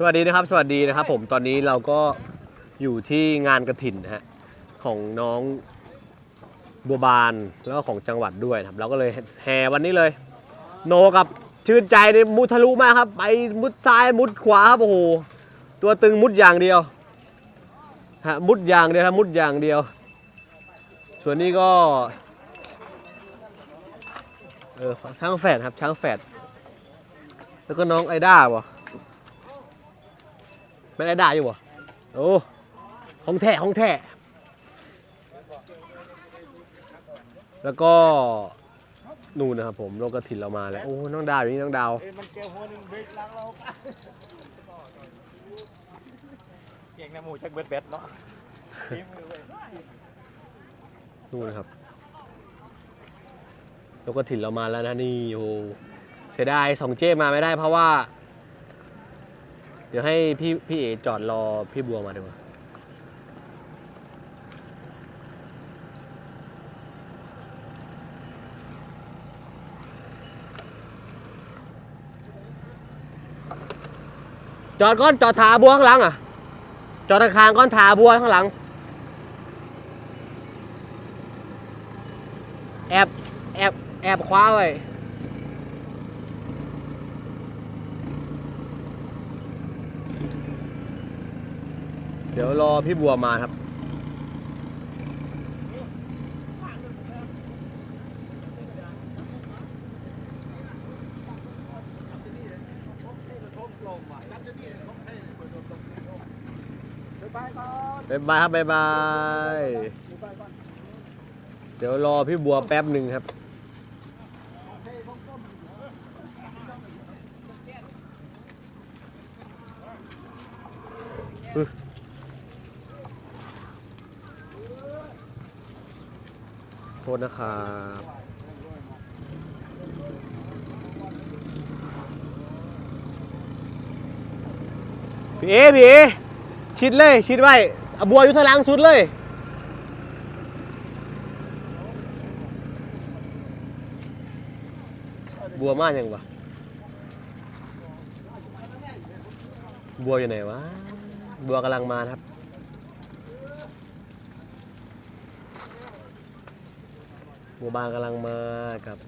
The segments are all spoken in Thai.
สวัสดีนะครับ สวัสดีนะครับ ผมตอนนี้เราก็อยู่ที่งานกระถินนะฮะของน้องบัวบานแล้วก็ของจังหวัดด้วยนะครับ เราก็เลยแห่วันนี้เลย โนกับชื่นใจในมุทะลุมากครับ ไปมุดซ้ายมุดขวาครับโอ้โหตัวตึงมุดอย่างเดียวฮะมุดอย่างเดียวครับมุดอย่างเดียว ส่วนนี้ก็เออช้างแฝดครับช้างแฝดแล้วก็น้องไอด้าวะ ไม่ได้ได้อยู่บ่โอ้ของแท้ของแท้แล้วก็นู่นนะครับผมโลกกระถินเรามาแล้ว โอ้ น้องดาวอยู่นี่น้องดาวมันเจอหัวหนึ่งเบรกหลังเราเก่งนะหมูชักเบ็ดเบ็ดเนาะฝีมือเว้ยนู่นนะครับโลกกระถินเรามาแล้วนะนี่โอ้เสียดายสองเจ้มาไม่ได้เพราะว่า เดี๋ยวให้พี่พี่เอจอดรอพี่บัวมาดีกว่าจอดก้อนจอดถาบัวข้างหลังอะ จอดข้างก้อนถาบัวข้างหลัง แอบแอบแอบคว้าไว้ เดี๋ยวรอพี่บัวมาครับ บ๊ายบายครับบ๊ายบาย เดี๋ยวรอพี่บัวแป๊บหนึ่งครับโทษนะครับพี่เอพี่เอชิดเลย ชิดไว้เอาบัวอยู่ทางหลังสุดเลย บัวมากยังวะบัวอยู่ไหนวะ บัวกำลังมาครับ บัวบานกำลังมากับ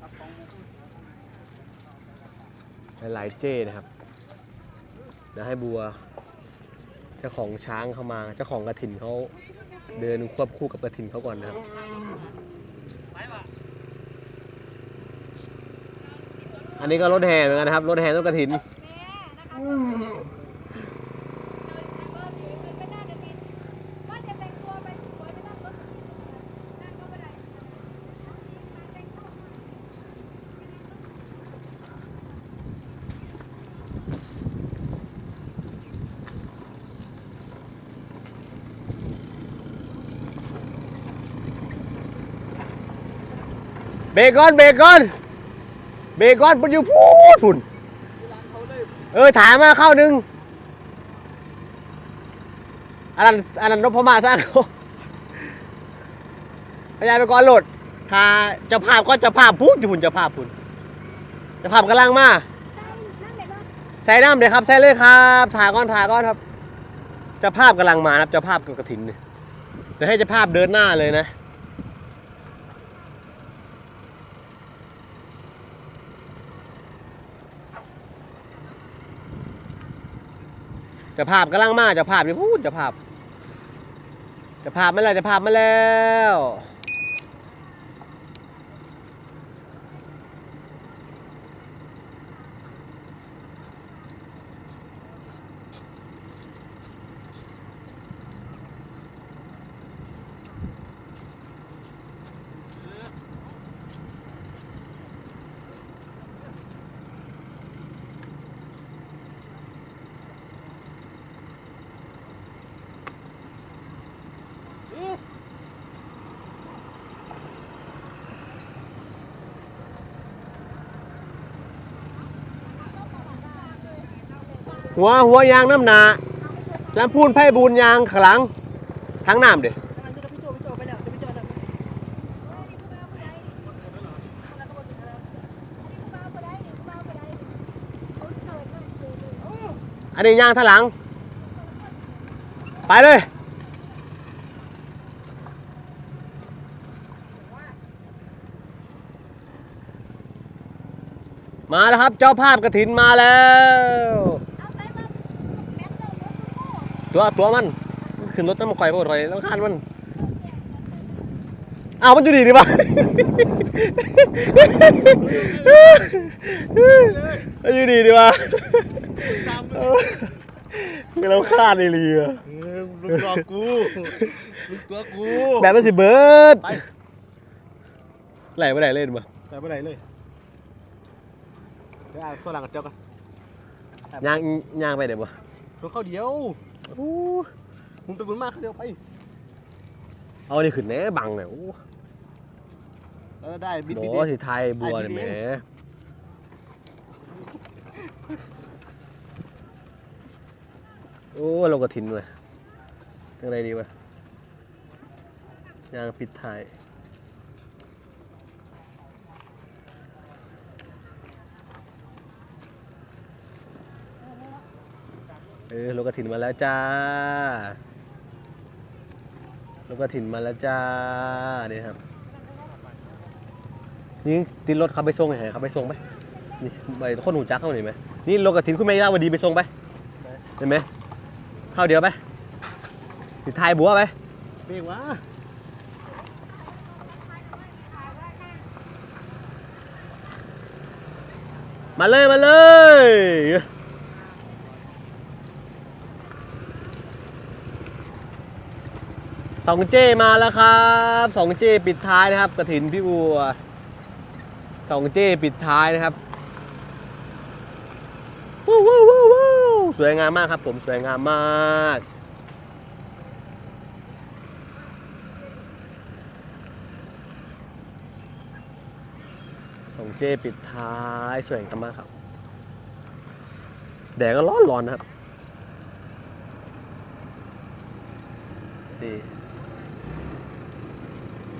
หลายๆเจ้นะครับเดี๋ยวให้บัว เจ้าของช้างเข้ามา เจ้าของกระถินเขาเดินควบคู่กับกระถินเขาก่อนนะครับอันนี้ก็รถแห่เหมือนกันนะครับรถแห่ต้นกระถิน เบรกก่อนเบรกก่อนเบรกก่อนมันอยู่พูดพุ่นเออถามมาเข้าหนึ่งอันนั้นอันนั้นนพมาสร้างเขาพยายามไปก่อนโหลดถ้าเจะภาพก็เจะภาพพูดอยู่พุ่นเจะภาพพุ่นเจะภาพกำลังมาใส่น้ำเลยครับใส่เลยครับถ่าก้อนถ่าก้อนครับเจะภาพกำลังมาครับเจะภาพกับกระถินเนี่ยเดี๋ยวให้เจะภาพเดินหน้าเลยนะ จะภาพกำลังมาจะภาพนี่พูดจะภาพจะภาพมาแล้วจะภาพมาแล้ว หัวหัวยางน้ำหนาลำพูนไพ่บูนยางขลังทั้งน้ำเด็อันนี้ยางท่างหลัง ไปเลยมาแล้วครับ เจ้าภาพกระถินมาแล้ว ตัวตัวมัน ขึ้นรถน้ำมันข่อยบ่ถอยแล้วคานมันอ้าวมันอยู่ดีดิวะมันอยู่ดีดิวะคือเราคาดในเรือลูกตัวกูลูกตัวกู แบบมันสิเบิร์ดไปไหลไปไหนเล่นมาแต่ไปไหนเลยเดี๋ยวอ่านโซลังกับเจ้ากันย่างย่างไปไหนบ่รถเข้าเดียว โอ้มึงไปบุญมากเขาเดียวไป เอานี่ขึ้นแหน่บังเนี่ยโอ้เออได้บิดโหบิดดิสิไทยบัวเนี่ยแหมโอ้เรากระถินเลยยังไงดีวะย่างปิดท้าย เออโลกถินมาแล้วจ้าโลกถินมาแล้วจ้านี่ครับนี่ติดรถเขาไปส่งไหนเขาไปส่งไหมนี่ไปคนหูจักเขาหน่อยไหมนี่โลกถินคุณแม่ย่าวดีไปส่งไปเห็นไหมเข้าเดียวไปสิทายบัวไปเบรกวะมาเลย มาเลย สองเจมาแล้วครับสองเจปิดท้ายนะครับกระถินพี่บัวสองเจปิดท้ายนะครับวู้วู้วู้วู้สวยงามมากครับผมสวยงามมากสองเจปิดท้ายสวยงามมากครับ แดดก็ร้อนร้อนนะครับดี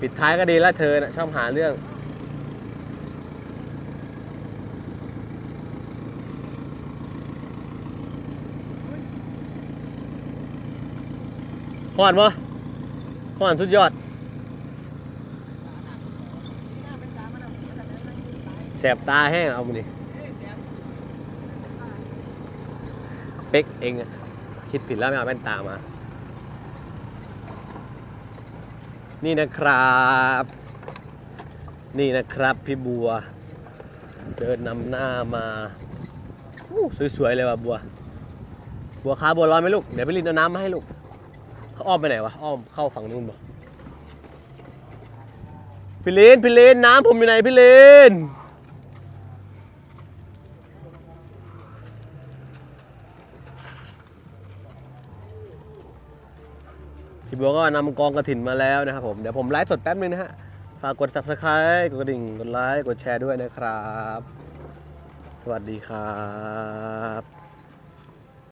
ปิดท้ายก็ดีแล้วเธอนะชอบหาเรื่อง หวานปะหวานสุดยอด แสบตาแห้งเอามาดิเป๊กเอง คิดผิดแล้วไม่เอาแว่นตามา นี่นะครับ นี่นะครับพี่บัว เดินนำหน้ามาอู้สวยๆเลยว่ะบัว บัวขาบัวร้อนไหมลูก เดี๋ยวไปรินเอาน้ำมาให้ลูกเขาอ้อมไปไหนวะ อ้อมเข้าฝั่งนู้นบ่พี่เลนพี่เลนน้ำผมอยู่ไหนพี่เลน พี่บัวก็นำกองกระถินมาแล้วนะครับผม เดี๋ยวผมไลฟ์สดแป๊บนึงนะฮะ ฝากกด subscribe กดกระดิ่ง กดไลค์ กดแชร์ด้วยนะครับ สวัสดีครับ